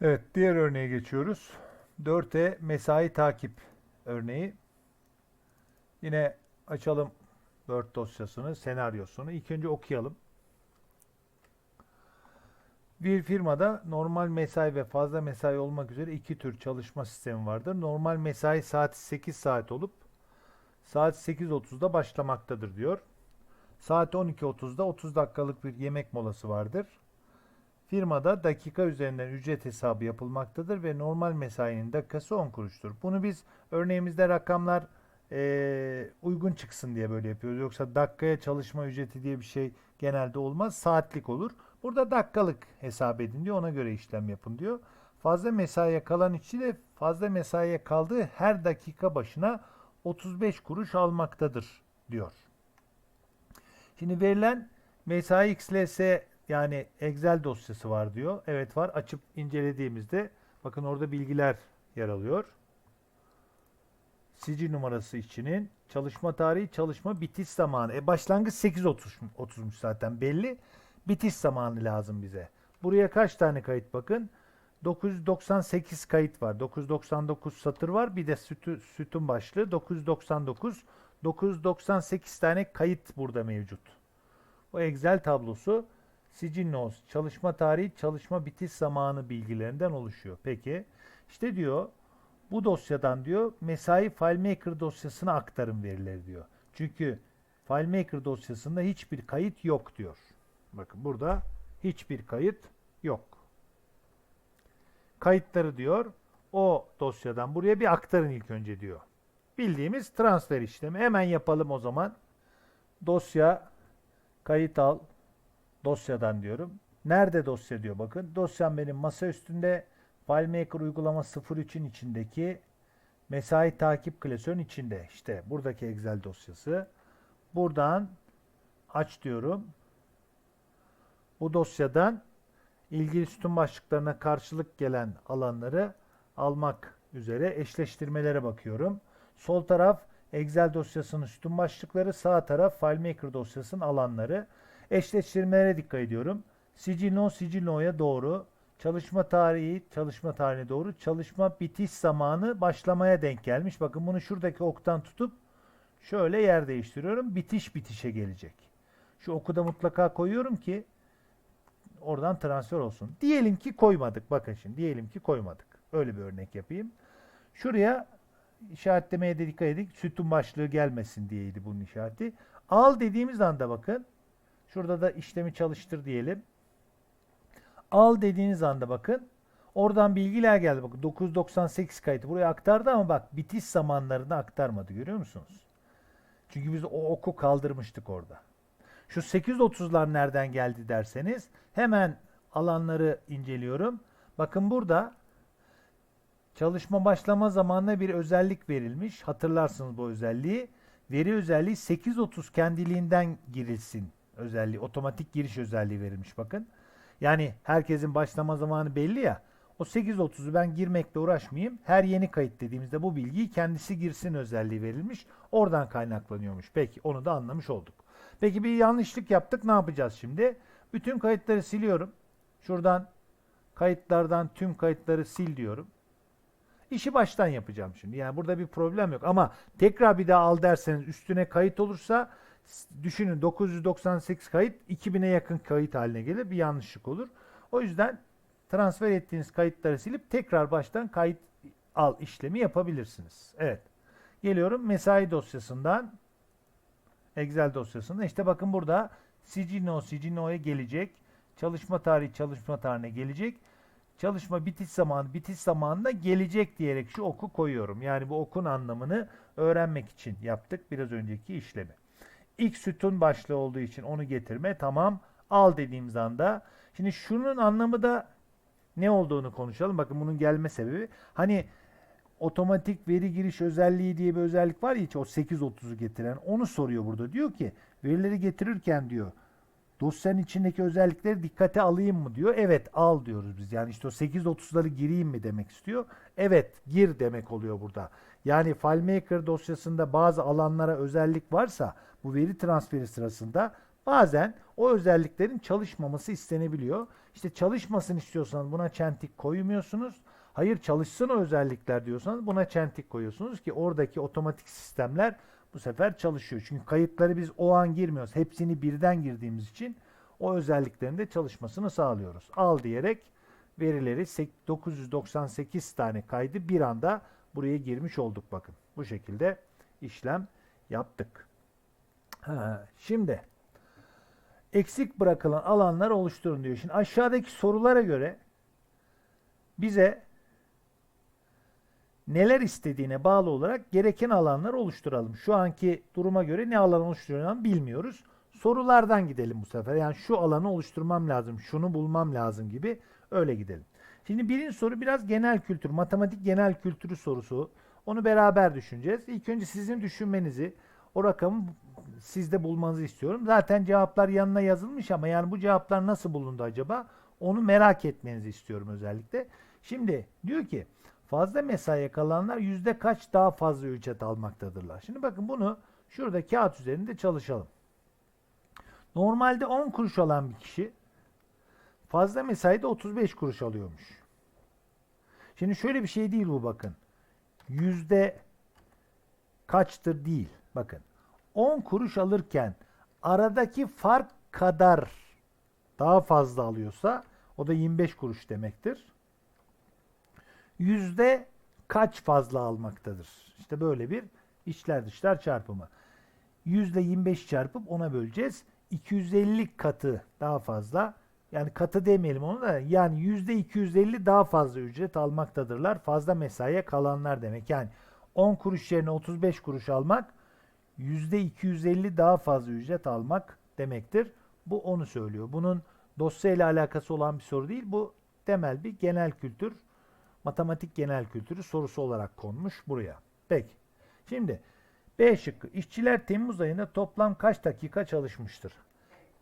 Evet, diğer örneğe geçiyoruz. 4E mesai takip örneği. Yine açalım Word dosyasını, senaryosunu. İlk önce okuyalım. Bir firmada normal mesai ve fazla mesai olmak üzere iki tür çalışma sistemi vardır. Normal mesai saati 8 saat olup saat 8.30'da başlamaktadır diyor. Saat 12.30'da 30 dakikalık bir yemek molası vardır. Firmada dakika üzerinden ücret hesabı yapılmaktadır ve normal mesainin dakikası 10 kuruştur. Bunu biz örneğimizde rakamlar eee, uygun çıksın diye böyle yapıyoruz. Yoksa dakikaya çalışma ücreti diye bir şey genelde olmaz. Saatlik olur. Burada dakikalık hesap edin diyor. Ona göre işlem yapın diyor. Fazla mesaiye kalan işçi de fazla mesaiye kaldığı her dakika başına 35 kuruş almaktadır diyor. Şimdi verilen mesai XLS yani Excel dosyası var diyor. Evet var. Açıp incelediğimizde bakın orada bilgiler yer alıyor. Sicil numarası işçinin çalışma tarihi, çalışma bitiş zamanı. E başlangıç 8.30'muş zaten belli. Bitiş zamanı lazım bize. Buraya kaç tane kayıt bakın? 998 kayıt var. 999 satır var. Bir de sütü, sütun başlığı 999. 998 tane kayıt burada mevcut. Bu Excel tablosu sicil nos, çalışma tarihi, çalışma bitiş zamanı bilgilerinden oluşuyor. Peki işte diyor bu dosyadan diyor mesai FileMaker dosyasına aktarım verileri diyor. Çünkü FileMaker dosyasında hiçbir kayıt yok diyor. Bakın burada hiçbir kayıt yok. Kayıtları diyor o dosyadan buraya bir aktarın ilk önce diyor. Bildiğimiz transfer işlemi. Hemen yapalım o zaman. Dosya kayıt al dosyadan diyorum. Nerede dosya diyor bakın. Dosyam benim masa üstünde FileMaker uygulama 03'ün içindeki mesai takip klasörün içinde. İşte buradaki Excel dosyası. Buradan aç diyorum. Bu dosyadan ilgili sütun başlıklarına karşılık gelen alanları almak üzere eşleştirmelere bakıyorum. Sol taraf Excel dosyasının sütun başlıkları, sağ taraf FileMaker dosyasının alanları. Eşleştirmelere dikkat ediyorum. Sicil no, sicil no'ya doğru. Çalışma tarihi, çalışma tarihine doğru. Çalışma bitiş zamanı başlamaya denk gelmiş. Bakın bunu şuradaki oktan tutup şöyle yer değiştiriyorum. Bitiş bitişe gelecek. Şu oku da mutlaka koyuyorum ki oradan transfer olsun. Diyelim ki koymadık. Bakın şimdi diyelim ki koymadık. Öyle bir örnek yapayım. Şuraya işaretlemeye de dikkat edin. Sütun başlığı gelmesin diyeydi bunun işareti. Al dediğimiz anda bakın. Şurada da işlemi çalıştır diyelim. Al dediğiniz anda bakın. Oradan bilgiler geldi. Bakın 998 kayıtı buraya aktardı ama bak bitiş zamanlarını aktarmadı. Görüyor musunuz? Çünkü biz o oku kaldırmıştık orada. Şu 830'lar nereden geldi derseniz hemen alanları inceliyorum. Bakın burada çalışma başlama zamanına bir özellik verilmiş. Hatırlarsınız bu özelliği. Veri özelliği 830 kendiliğinden girilsin özelliği. Otomatik giriş özelliği verilmiş bakın. Yani herkesin başlama zamanı belli ya. O 8.30'u ben girmekle uğraşmayayım. Her yeni kayıt dediğimizde bu bilgiyi kendisi girsin özelliği verilmiş. Oradan kaynaklanıyormuş. Peki onu da anlamış olduk. Peki bir yanlışlık yaptık. Ne yapacağız şimdi? Bütün kayıtları siliyorum. Şuradan kayıtlardan tüm kayıtları sil diyorum. İşi baştan yapacağım şimdi. Yani burada bir problem yok. Ama tekrar bir daha al derseniz üstüne kayıt olursa düşünün 998 kayıt 2000'e yakın kayıt haline gelir. Bir yanlışlık olur. O yüzden transfer ettiğiniz kayıtları silip tekrar baştan kayıt al işlemi yapabilirsiniz. Evet. Geliyorum mesai dosyasından Excel dosyasında. İşte bakın burada Sicino Sicino'ya gelecek. Çalışma tarihi çalışma tarihine gelecek. Çalışma bitiş zamanı bitiş zamanına gelecek diyerek şu oku koyuyorum. Yani bu okun anlamını öğrenmek için yaptık biraz önceki işlemi. İlk sütun başlığı olduğu için onu getirme. Tamam. Al dediğimiz anda. Şimdi şunun anlamı da ne olduğunu konuşalım. Bakın bunun gelme sebebi. Hani otomatik veri giriş özelliği diye bir özellik var ya o 830'u getiren. Onu soruyor burada. Diyor ki verileri getirirken diyor dosyanın içindeki özellikleri dikkate alayım mı diyor. Evet al diyoruz biz. Yani işte o 830'ları gireyim mi demek istiyor. Evet gir demek oluyor burada. Yani FileMaker dosyasında bazı alanlara özellik varsa bu veri transferi sırasında Bazen o özelliklerin çalışmaması istenebiliyor. İşte çalışmasın istiyorsanız buna çentik koymuyorsunuz. Hayır çalışsın o özellikler diyorsanız buna çentik koyuyorsunuz ki oradaki otomatik sistemler bu sefer çalışıyor. Çünkü kayıtları biz o an girmiyoruz. Hepsini birden girdiğimiz için o özelliklerin de çalışmasını sağlıyoruz. Al diyerek verileri 998 tane kaydı bir anda buraya girmiş olduk bakın. Bu şekilde işlem yaptık. Ha, şimdi eksik bırakılan alanlar oluşturun diyor. Şimdi aşağıdaki sorulara göre bize neler istediğine bağlı olarak gereken alanlar oluşturalım. Şu anki duruma göre ne alan oluşturacağını bilmiyoruz. Sorulardan gidelim bu sefer. Yani şu alanı oluşturmam lazım, şunu bulmam lazım gibi öyle gidelim. Şimdi birinci soru biraz genel kültür, matematik genel kültürü sorusu. Onu beraber düşüneceğiz. İlk önce sizin düşünmenizi, o rakamı sizde bulmanızı istiyorum. Zaten cevaplar yanına yazılmış ama yani bu cevaplar nasıl bulundu acaba? Onu merak etmenizi istiyorum özellikle. Şimdi diyor ki fazla mesaiye kalanlar yüzde kaç daha fazla ücret almaktadırlar. Şimdi bakın bunu şurada kağıt üzerinde çalışalım. Normalde 10 kuruş alan bir kişi fazla mesaide 35 kuruş alıyormuş. Şimdi şöyle bir şey değil bu bakın. Yüzde kaçtır değil. Bakın 10 kuruş alırken aradaki fark kadar daha fazla alıyorsa o da 25 kuruş demektir. Yüzde kaç fazla almaktadır? İşte böyle bir içler dışlar çarpımı. Yüzde 25 çarpıp ona böleceğiz. 250 katı daha fazla yani katı demeyelim onu da yani yüzde 250 daha fazla ücret almaktadırlar. Fazla mesaiye kalanlar demek. Yani 10 kuruş yerine 35 kuruş almak yüzde 250 daha fazla ücret almak demektir. Bu onu söylüyor. Bunun dosya ile alakası olan bir soru değil. Bu temel bir genel kültür, matematik genel kültürü sorusu olarak konmuş buraya. Peki. Şimdi B şıkkı. İşçiler Temmuz ayında toplam kaç dakika çalışmıştır?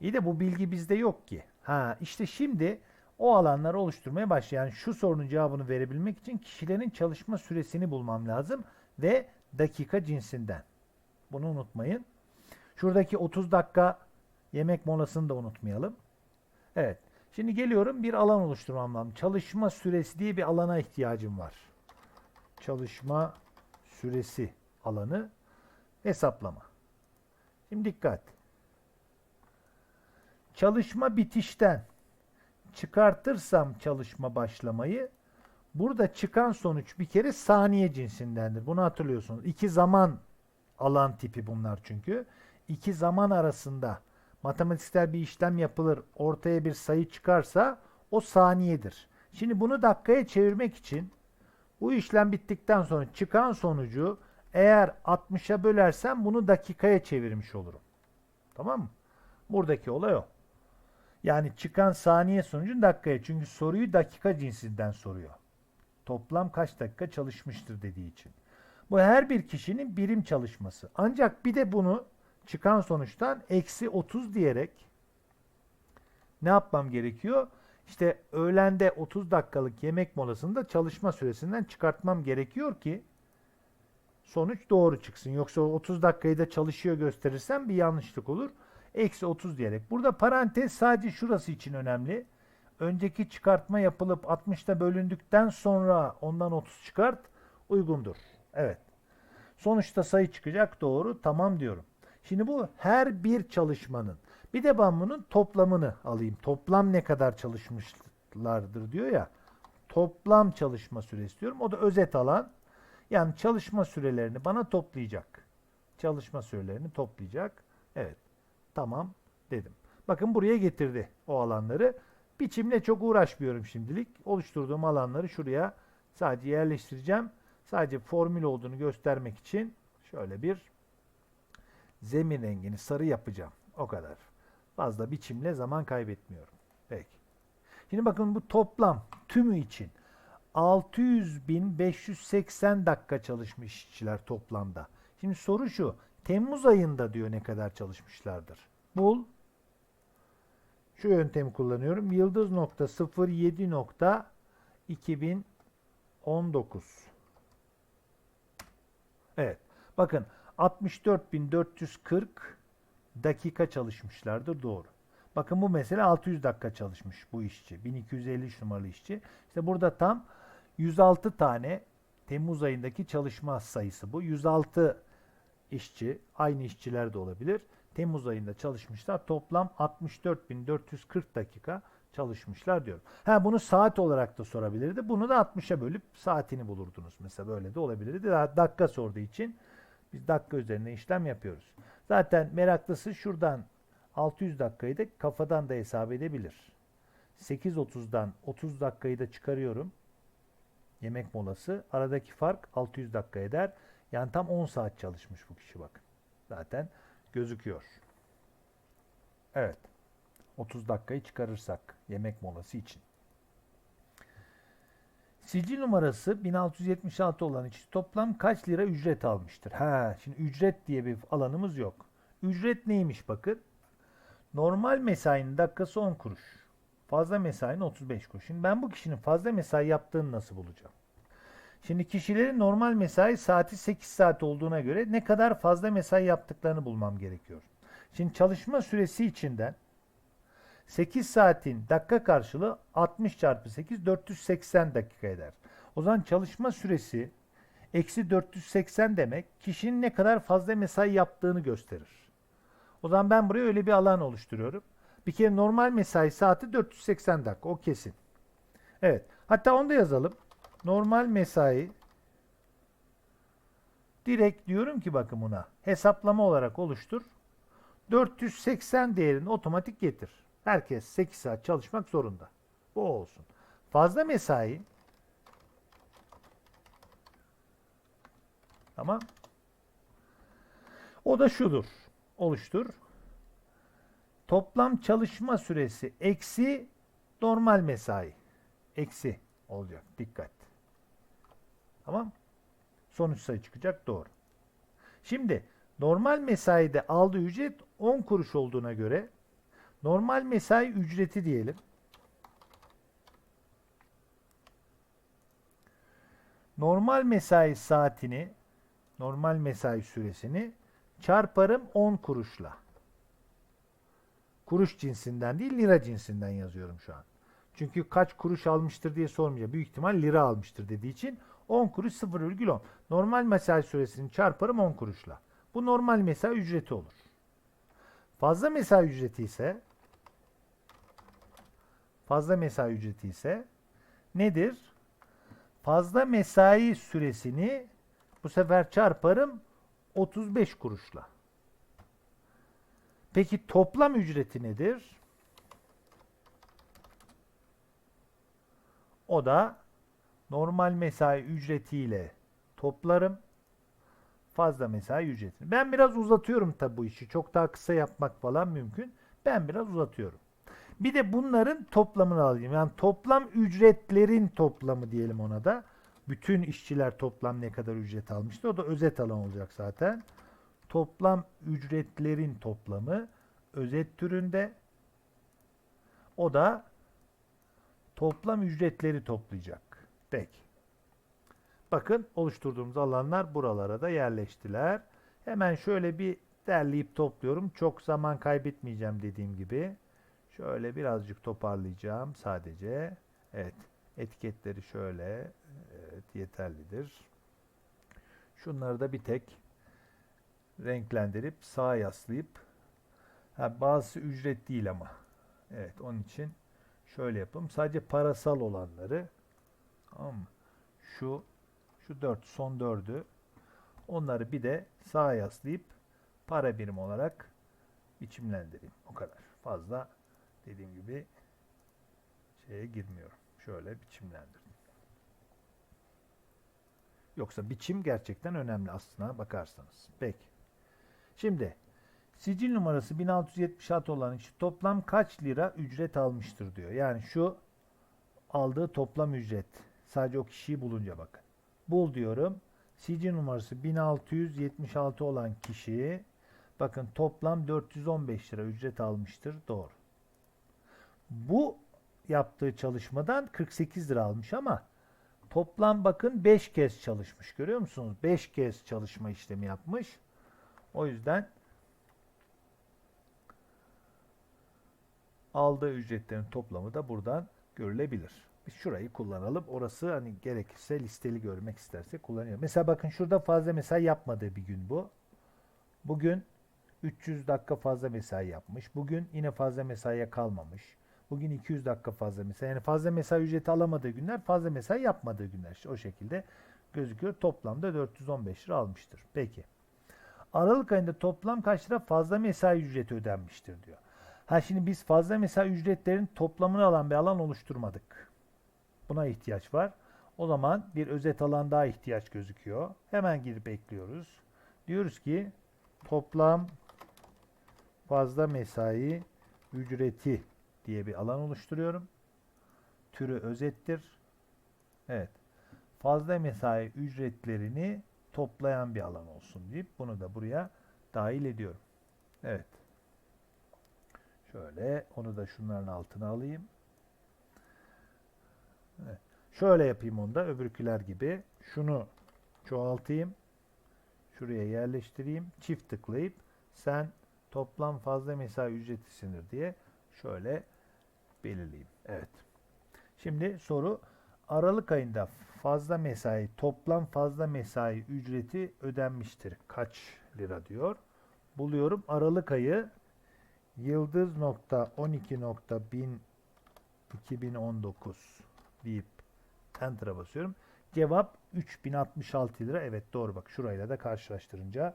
İyi de bu bilgi bizde yok ki. Ha işte şimdi o alanları oluşturmaya başlayan şu sorunun cevabını verebilmek için kişilerin çalışma süresini bulmam lazım ve dakika cinsinden. Bunu unutmayın. Şuradaki 30 dakika yemek molasını da unutmayalım. Evet. Şimdi geliyorum bir alan oluşturmam lazım. Çalışma süresi diye bir alana ihtiyacım var. Çalışma süresi alanı hesaplama. Şimdi dikkat. Çalışma bitişten çıkartırsam çalışma başlamayı burada çıkan sonuç bir kere saniye cinsindendir. Bunu hatırlıyorsunuz. İki zaman alan tipi bunlar çünkü. İki zaman arasında matematiksel bir işlem yapılır, ortaya bir sayı çıkarsa o saniyedir. Şimdi bunu dakikaya çevirmek için bu işlem bittikten sonra çıkan sonucu eğer 60'a bölersem bunu dakikaya çevirmiş olurum. Tamam mı? Buradaki olay o. Yani çıkan saniye sonucun dakikaya. Çünkü soruyu dakika cinsinden soruyor. Toplam kaç dakika çalışmıştır dediği için. Bu her bir kişinin birim çalışması. Ancak bir de bunu çıkan sonuçtan eksi 30 diyerek ne yapmam gerekiyor? İşte öğlende 30 dakikalık yemek molasında çalışma süresinden çıkartmam gerekiyor ki sonuç doğru çıksın. Yoksa 30 dakikayı da çalışıyor gösterirsem bir yanlışlık olur. Eksi 30 diyerek. Burada parantez sadece şurası için önemli. Önceki çıkartma yapılıp 60'ta bölündükten sonra ondan 30 çıkart uygundur. Evet. Sonuçta sayı çıkacak doğru tamam diyorum. Şimdi bu her bir çalışmanın. Bir de ben bunun toplamını alayım. Toplam ne kadar çalışmışlardır diyor ya. Toplam çalışma süresi diyorum. O da özet alan. Yani çalışma sürelerini bana toplayacak. Çalışma sürelerini toplayacak. Evet. Tamam dedim. Bakın buraya getirdi o alanları. Biçimle çok uğraşmıyorum şimdilik. Oluşturduğum alanları şuraya sadece yerleştireceğim. Sadece formül olduğunu göstermek için şöyle bir zemin rengini sarı yapacağım. O kadar. Fazla biçimle zaman kaybetmiyorum. Peki. Şimdi bakın bu toplam tümü için 600.580 dakika çalışmış işçiler toplamda. Şimdi soru şu. Temmuz ayında diyor ne kadar çalışmışlardır. Bul. Şu yöntemi kullanıyorum. Yıldız nokta 07 nokta 2019. Evet. Bakın 64.440 dakika çalışmışlardır. Doğru. Bakın bu mesela 600 dakika çalışmış bu işçi. 1253 numaralı işçi. İşte burada tam 106 tane Temmuz ayındaki çalışma sayısı bu. 106 işçi, aynı işçiler de olabilir. Temmuz ayında çalışmışlar. Toplam 64.440 dakika çalışmışlar diyorum. Ha bunu saat olarak da sorabilirdi. Bunu da 60'a bölüp saatini bulurdunuz. Mesela böyle de olabilirdi. Daha dakika sorduğu için biz dakika üzerine işlem yapıyoruz. Zaten meraklısı şuradan 600 dakikayı da kafadan da hesap edebilir. 8.30'dan 30 dakikayı da çıkarıyorum. Yemek molası. Aradaki fark 600 dakika eder. Yani tam 10 saat çalışmış bu kişi bakın. Zaten gözüküyor. Evet. 30 dakikayı çıkarırsak yemek molası için. Sicil numarası 1676 olan için toplam kaç lira ücret almıştır? Ha, şimdi ücret diye bir alanımız yok. Ücret neymiş bakın? Normal mesainin dakikası 10 kuruş. Fazla mesainin 35 kuruş. Şimdi ben bu kişinin fazla mesai yaptığını nasıl bulacağım? Şimdi kişilerin normal mesai saati 8 saat olduğuna göre ne kadar fazla mesai yaptıklarını bulmam gerekiyor. Şimdi çalışma süresi içinden 8 saatin dakika karşılığı 60 çarpı 8 480 dakika eder. O zaman çalışma süresi eksi 480 demek kişinin ne kadar fazla mesai yaptığını gösterir. O zaman ben buraya öyle bir alan oluşturuyorum. Bir kere normal mesai saati 480 dakika o kesin. Evet hatta onu da yazalım. Normal mesai direkt diyorum ki bakın buna hesaplama olarak oluştur. 480 değerini otomatik getir. Herkes 8 saat çalışmak zorunda. Bu olsun. Fazla mesai Tamam. O da şudur. Oluştur. Toplam çalışma süresi eksi normal mesai. Eksi olacak. Dikkat. Tamam. Sonuç sayı çıkacak. Doğru. Şimdi normal mesaide aldığı ücret 10 kuruş olduğuna göre normal mesai ücreti diyelim. Normal mesai saatini, normal mesai süresini çarparım 10 kuruşla. Kuruş cinsinden değil lira cinsinden yazıyorum şu an. Çünkü kaç kuruş almıştır diye sormayacağım. Büyük ihtimal lira almıştır dediği için 10 kuruş 0,10. Normal mesai süresini çarparım 10 kuruşla. Bu normal mesai ücreti olur. Fazla mesai ücreti ise fazla mesai ücreti ise nedir? Fazla mesai süresini bu sefer çarparım 35 kuruşla. Peki toplam ücreti nedir? O da normal mesai ücretiyle toplarım. Fazla mesai ücretini. Ben biraz uzatıyorum tabi bu işi. Çok daha kısa yapmak falan mümkün. Ben biraz uzatıyorum. Bir de bunların toplamını alayım. Yani toplam ücretlerin toplamı diyelim ona da. Bütün işçiler toplam ne kadar ücret almıştı. O da özet alan olacak zaten. Toplam ücretlerin toplamı özet türünde. O da toplam ücretleri toplayacak. Peki. Bakın oluşturduğumuz alanlar buralara da yerleştiler. Hemen şöyle bir derleyip topluyorum. Çok zaman kaybetmeyeceğim dediğim gibi. Şöyle birazcık toparlayacağım sadece. Evet. Etiketleri şöyle. Evet, yeterlidir. Şunları da bir tek renklendirip sağa yaslayıp ha, bazısı ücret değil ama. Evet onun için şöyle yapalım. Sadece parasal olanları tamam mı? Şu şu 4 son 4'ü onları bir de sağa yaslayıp para birim olarak biçimlendireyim. O kadar. Fazla dediğim gibi şeye girmiyorum. Şöyle biçimlendirdim. Yoksa biçim gerçekten önemli aslına bakarsanız. Peki. Şimdi sicil numarası 1676 olan için toplam kaç lira ücret almıştır diyor. Yani şu aldığı toplam ücret. Sadece o kişiyi bulunca bakın. Bul diyorum. Sicil numarası 1676 olan kişi bakın toplam 415 lira ücret almıştır. Doğru. Bu yaptığı çalışmadan 48 lira almış ama toplam bakın 5 kez çalışmış. Görüyor musunuz? 5 kez çalışma işlemi yapmış. O yüzden Aldığı ücretlerin toplamı da buradan görülebilir. Biz şurayı kullanalım. Orası hani gerekirse listeli görmek isterse kullanıyor. Mesela bakın şurada fazla mesai yapmadığı bir gün bu. Bugün 300 dakika fazla mesai yapmış. Bugün yine fazla mesaiye kalmamış. Bugün 200 dakika fazla mesai. Yani fazla mesai ücreti alamadığı günler, fazla mesai yapmadığı günler. İşte o şekilde gözüküyor. Toplamda 415 lira almıştır. Peki. Aralık ayında toplam kaç lira fazla mesai ücreti ödenmiştir diyor. Ha şimdi biz fazla mesai ücretlerin toplamını alan bir alan oluşturmadık. Buna ihtiyaç var. O zaman bir özet alan daha ihtiyaç gözüküyor. Hemen girip ekliyoruz. Diyoruz ki toplam fazla mesai ücreti diye bir alan oluşturuyorum. Türü özettir. Evet. Fazla mesai ücretlerini toplayan bir alan olsun deyip bunu da buraya dahil ediyorum. Evet. Şöyle onu da şunların altına alayım. Şöyle yapayım onu da öbürküler gibi. Şunu çoğaltayım. Şuraya yerleştireyim. Çift tıklayıp sen toplam fazla mesai ücretisindir diye şöyle belirleyeyim. Evet. Şimdi soru Aralık ayında fazla mesai, toplam fazla mesai ücreti ödenmiştir. Kaç lira diyor. Buluyorum. Aralık ayı yıldız nokta 12 nokta 1000 2019 deyip enter'a basıyorum. Cevap 3066 lira. Evet doğru bak şurayla da karşılaştırınca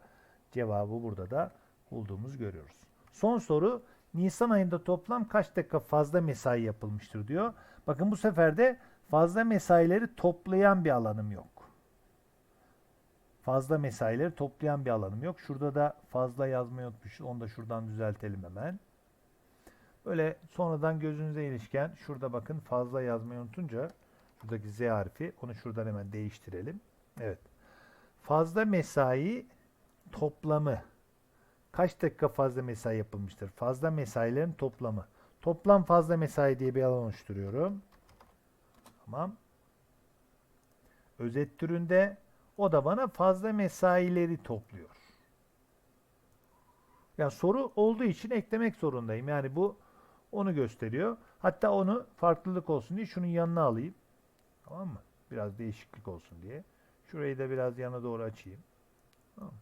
cevabı burada da bulduğumuzu görüyoruz. Son soru Nisan ayında toplam kaç dakika fazla mesai yapılmıştır diyor. Bakın bu sefer de fazla mesaileri toplayan bir alanım yok. Fazla mesaileri toplayan bir alanım yok. Şurada da fazla yazmayı unutmuşuz. Onu da şuradan düzeltelim hemen. Böyle sonradan gözünüze ilişken şurada bakın fazla yazmayı unutunca şuradaki Z harfi onu şuradan hemen değiştirelim. Evet. Fazla mesai toplamı kaç dakika fazla mesai yapılmıştır? Fazla mesailerin toplamı. Toplam fazla mesai diye bir alan oluşturuyorum. Tamam. Özet türünde o da bana fazla mesaileri topluyor. Ya soru olduğu için eklemek zorundayım. Yani bu onu gösteriyor. Hatta onu farklılık olsun diye şunun yanına alayım. Tamam mı? Biraz değişiklik olsun diye. Şurayı da biraz yana doğru açayım. Tamam.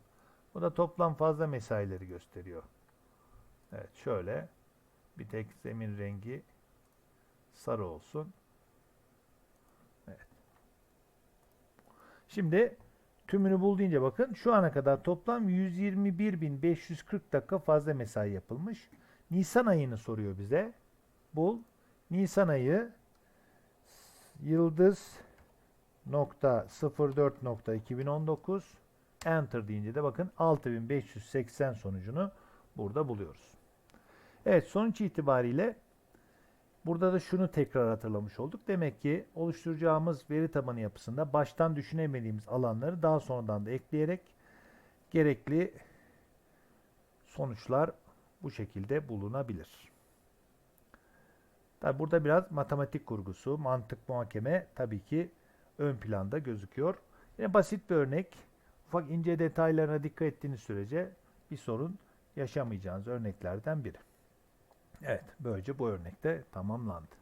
Bu da toplam fazla mesaileri gösteriyor. Evet şöyle bir tek zemin rengi sarı olsun. Evet. Şimdi tümünü bul bakın şu ana kadar toplam 121.540 dakika fazla mesai yapılmış. Nisan ayını soruyor bize. Bul. Nisan ayı yıldız nokta 04 nokta 2019 enter deyince de bakın 6580 sonucunu burada buluyoruz. Evet sonuç itibariyle burada da şunu tekrar hatırlamış olduk. Demek ki oluşturacağımız veri tabanı yapısında baştan düşünemediğimiz alanları daha sonradan da ekleyerek gerekli sonuçlar bu şekilde bulunabilir. Tabi burada biraz matematik kurgusu, mantık muhakeme tabii ki ön planda gözüküyor. Yine basit bir örnek. Ufak ince detaylarına dikkat ettiğiniz sürece bir sorun yaşamayacağınız örneklerden biri. Evet, böylece bu örnekte tamamlandı.